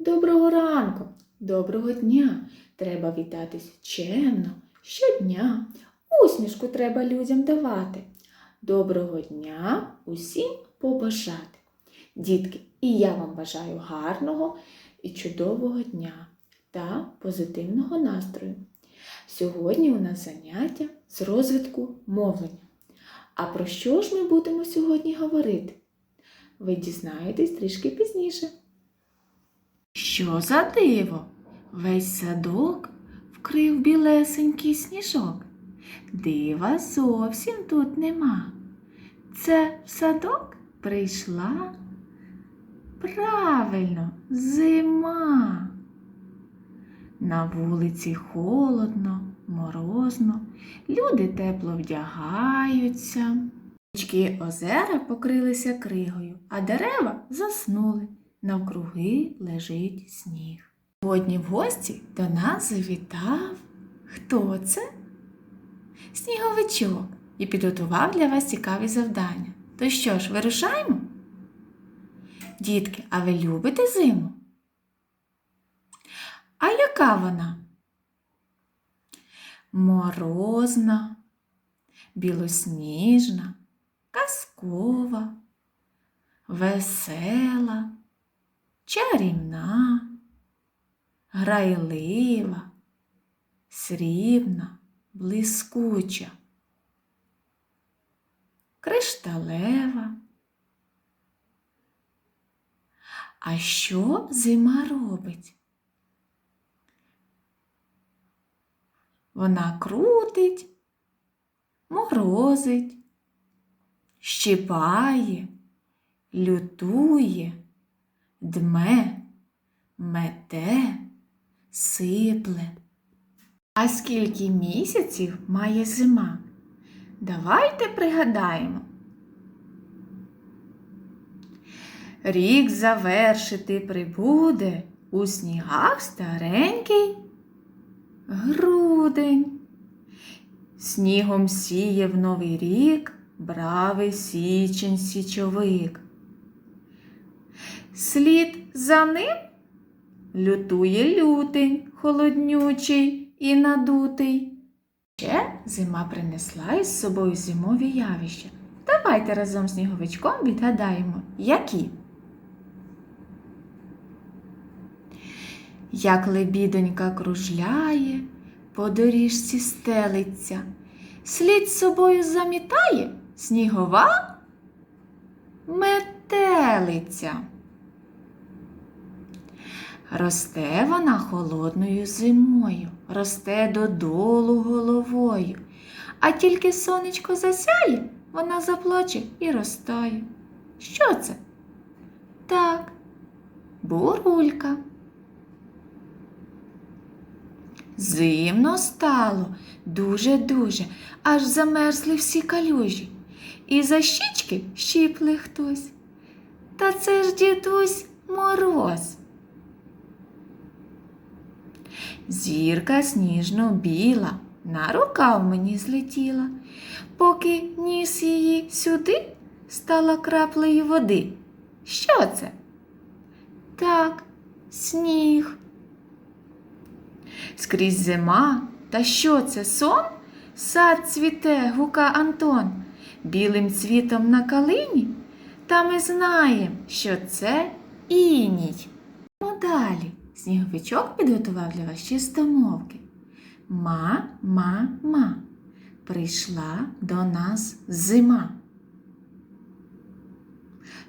Доброго ранку, доброго дня. Треба вітатись чемно щодня. Усмішку треба людям давати. Доброго дня усім побажати. Дітки, і я вам бажаю гарного і чудового дня та позитивного настрою. Сьогодні у нас заняття з розвитку мовлення. А про що ж ми будемо сьогодні говорити? Ви дізнаєтесь трішки пізніше. Що за диво? Весь садок вкрив білесенький сніжок. Дива зовсім тут нема. Це в садок прийшла. Правильно, зима. На вулиці холодно, морозно, люди тепло вдягаються. Річки озера покрилися кригою, а дерева заснули. Навкруги лежить сніг. Сьогодні в гості до нас завітав. Хто це? Сніговичок і підготував для вас цікаві завдання. То що ж, вирушаємо? Дітки, а ви любите зиму? А яка вона? Морозна, білосніжна, казкова, весела, чарівна, грайлива, срібна, блискуча, кришталева. А що зима робить? Вона крутить, морозить, щипає, лютує, дме, мете, сипле. А скільки місяців має зима? Давайте пригадаємо. Рік завершити прибуде у снігах старенький грудень. Снігом сіє в новий рік бравий січень січовик. Слід за ним лютує лютень, холоднючий і надутий. Ще зима принесла із собою зимові явища. Давайте разом з сніговичком відгадаємо, які. Як лебідонька кружляє, по доріжці стелиться, слід собою замітає снігова метелиця. Росте вона холодною зимою, росте додолу головою, а тільки сонечко засяє, вона заплаче і розтає. Що це? Так, бурулька. Зимно стало дуже-дуже, аж замерзли всі калюжі. І за щічки щіпли хтось. Та це ж дідусь мороз. Зірка сніжно біла, на рукав мені злетіла, поки ніс її сюди стала краплею води. Що це? Так, сніг. Скрізь зима, та що це сон? Сад цвіте, гука Антон, білим цвітом на калині, та ми знаємо, що це іній. Ну далі сніговичок підготував для вас чистомовки. Ма, ма, ма. Прийшла до нас зима.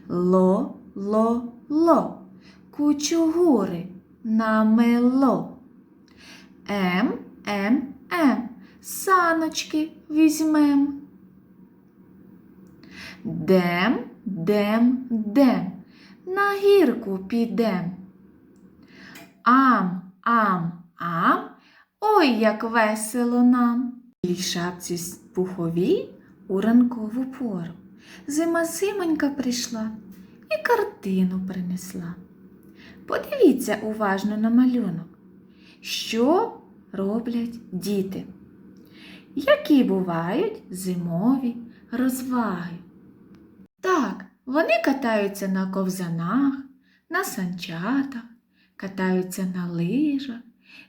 Ло, ло, ло. Кучугури намело. Ем, ем, ем, саночки візьмем. Дем, дем, дем, на гірку підем. Ам, ам, ам, ой, як весело нам. І шапці пуховій у ранкову пору. Зима зимонька прийшла і картину принесла. Подивіться уважно на малюнок. Що роблять діти? Які бувають зимові розваги? Так, вони катаються на ковзанах, на санчатах, катаються на лижах,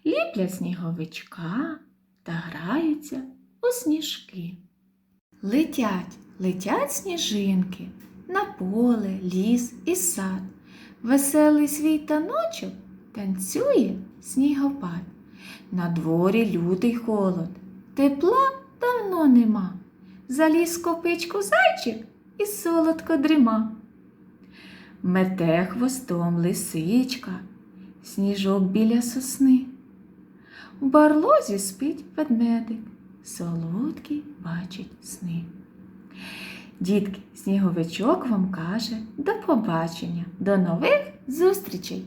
ліплять сніговичка та граються у сніжки. Летять, летять сніжинки на поле, ліс і сад. Веселий свій таночок танцює снігопад. На дворі лютий холод, тепла давно нема. Заліз копичку зайчик і солодко дріма. Мете хвостом лисичка, сніжок біля сосни. В барлозі спить ведмедик, солодкий бачить сни. Дітки, сніговичок вам каже до побачення, до нових зустрічей!